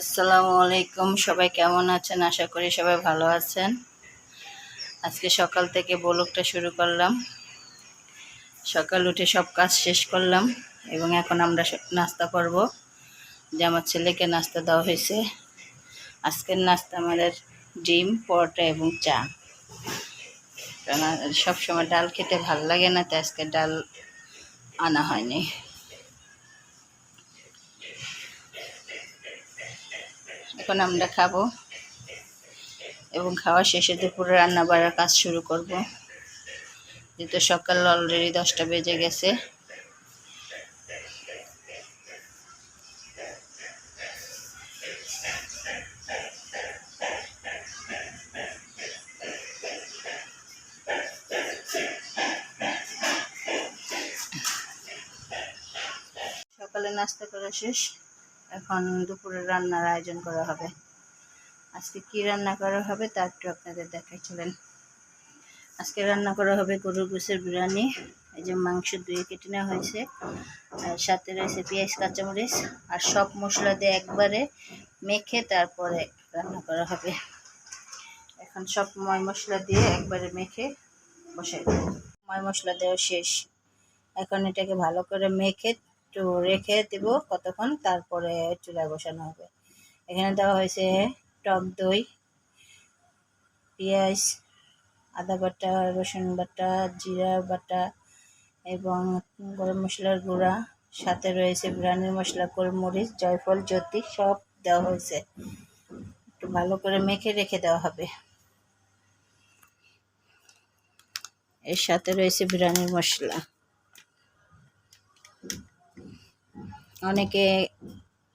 আসসালামু আলাইকুম। সবাই কেমন আছেন? আশা করি সবাই ভালো আছেন। আজকে সকাল থেকে বলকটা শুরু করলাম। সকাল উঠে সব কাজ শেষ করলাম এবং এখন আমরা নাস্তা করব। যে আমার ছেলেকে নাস্তা দেওয়া হয়েছে। আজকের নাস্তা আমাদের ডিম, পরোটা এবং চা। কারণ সবসময় ডাল খেতে ভালো লাগে না, তাই আজকে ডাল আনা হয়নি। এখন আমরা খাব। এবং খাওয়া শেষে দুপুরে রান্না বাড়ার কাজ শুরু করব। যেহেতু সকাল অলরেডি দশটা বেজে গেছে। সকালে নাস্তা করা শেষ। এখন দুপুরে রান্নার আয়োজন করা হবে। আজকে কি রান্না করা হবে তা একটু আপনাদের দেখাইছিলেন। আজকে রান্না করা হবে গরুর গোসের বিরিয়ানি, এই যে মাংস ধুয়ে কেটে নেওয়া হয়েছে, আর সাথে রয়েছে পেঁয়াজ, কাঁচামরিচ, আর সব মশলা দিয়ে একবারে মেখে তারপরে রান্না করা হবে। এখন সব ময় মশলা দিয়ে একবারে মেখে বসাই ময় মশলা দেওয়া শেষ। এখন এটাকে ভালো করে মেখে একটু রেখে দেব কতক্ষণ, তারপরে চুলায় বসানো হবে। এখানে দেওয়া হয়েছে টক দই, পেঁয়াজ, আদা বাটা, রসুন বাটা, জিরা বাটা এবং গরম মশলার গুঁড়া। সাথে রয়েছে বিরিয়ানির মশলা, গোলমরিচ, জয়ফল, জ্যোতি, সব দেওয়া হয়েছে। একটু ভালো করে মেখে রেখে দেওয়া হবে। এর সাথে রয়েছে বিরিয়ানির মশলা। অনেকে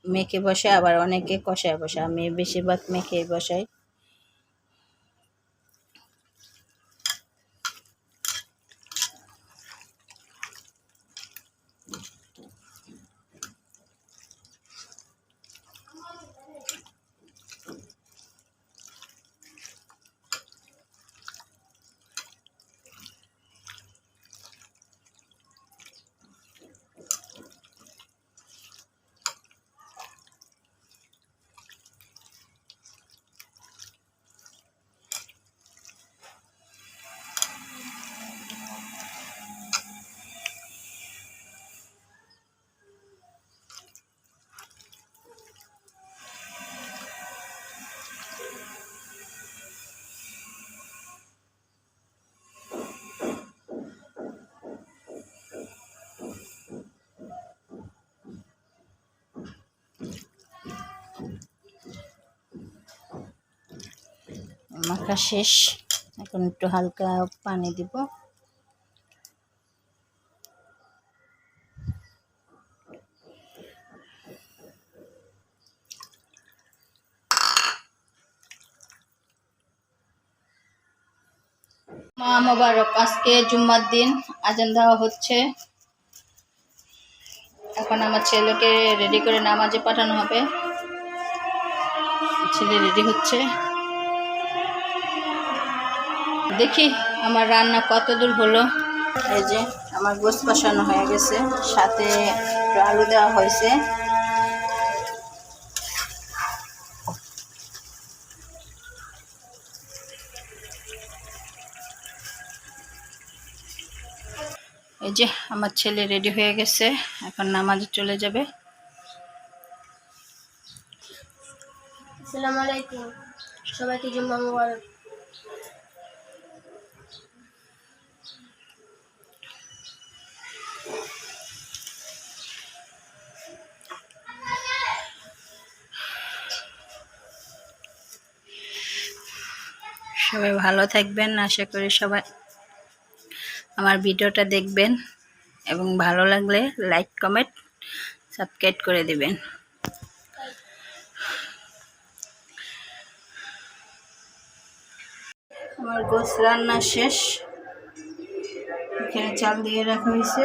মেখে বসে আবার অনেকে কষায় বসে আমি বেশিরভাগ মেখে বসাই। মাখা শেষ। এখন একটু হালকা পানি দিব। মা মোবারক, আজকে জুম্মার দিন, আজান দেওয়া হচ্ছে। এখন আমার ছেলেকে রেডি করে নামাজে পাঠানো হবে। ছেলে রেডি হচ্ছে। দেখি আমার রান্না কত দূর হলো। এই যে আমার গোস কষানো হয়ে গেছে, সাথে একটু আলু দেওয়া হয়েছে। এই যে আমার ছেলে রেডি হয়ে গেছে, এখন নামাজে চলে যাবে। আলাইকুম। সবাইকে জুম্মা মুবারক। সবাই ভালো থাকবেন। আশা করি সবাই আমার ভিডিওটা দেখবেন এবং ভালো লাগলে লাইক, কমেন্ট, সাবস্ক্রাইব করে দেবেন। আমার গোস রান্না শেষ। এখানে চাল দিয়ে রাখা হয়েছে।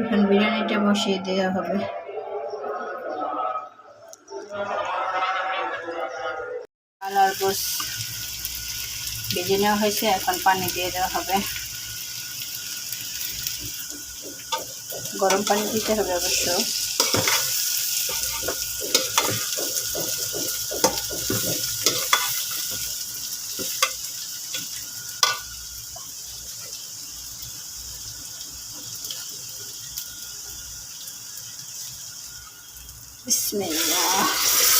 এখন বিরিয়ানিটা বসিয়ে দেওয়া হবে। গোস ভেজে নেওয়া হয়েছে এখন পানি দিয়ে দেওয়া হবে। গরম পানি দিতে হবে অবশ্য আল্লাহ হয়ে গেছে।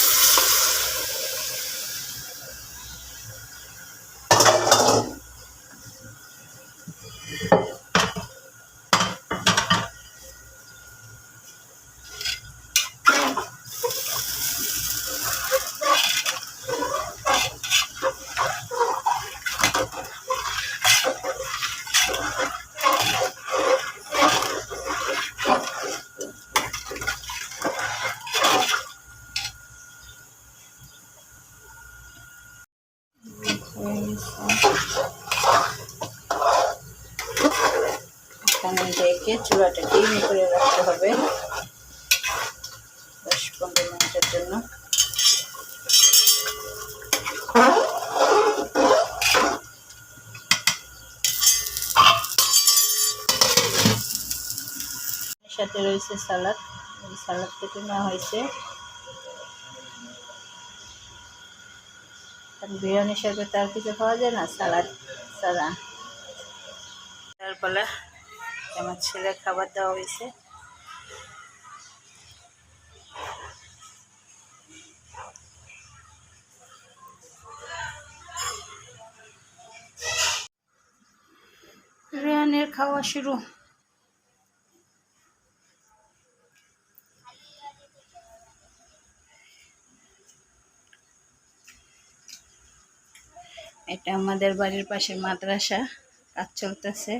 এখানে রেখে চূড়াটা ডিম করে রাখতে হবে। দশ পনেরো মিনিটের জন্য। সাথে রয়েছে সালাদ। সালাদ কেটে নেওয়া হয়েছে। কারণ বিরিয়ানির সাথে তার কিছু খাওয়া যায় না, সালাদ ছাড়া তারপরে আমার ছেলে খাবার দেওয়া হয়েছে। বিরিয়ানির খাওয়া শুরু। এটা আমাদের বাড়ির পাশে মাদ্রাসা। কাজ চলতেছে।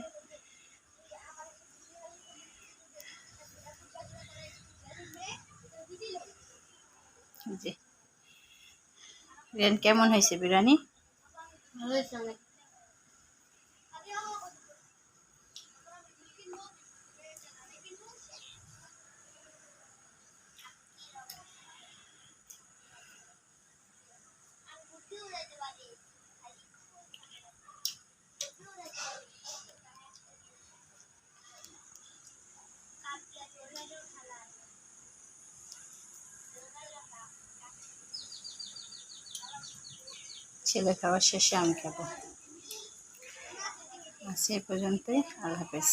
কেমন হয়েছে বিরিয়ানি? ভালো হয়েছে ছেলে খাওয়া শেষে আমি খাব। আজ এই পর্যন্তই আল্লাহ হাফেজ।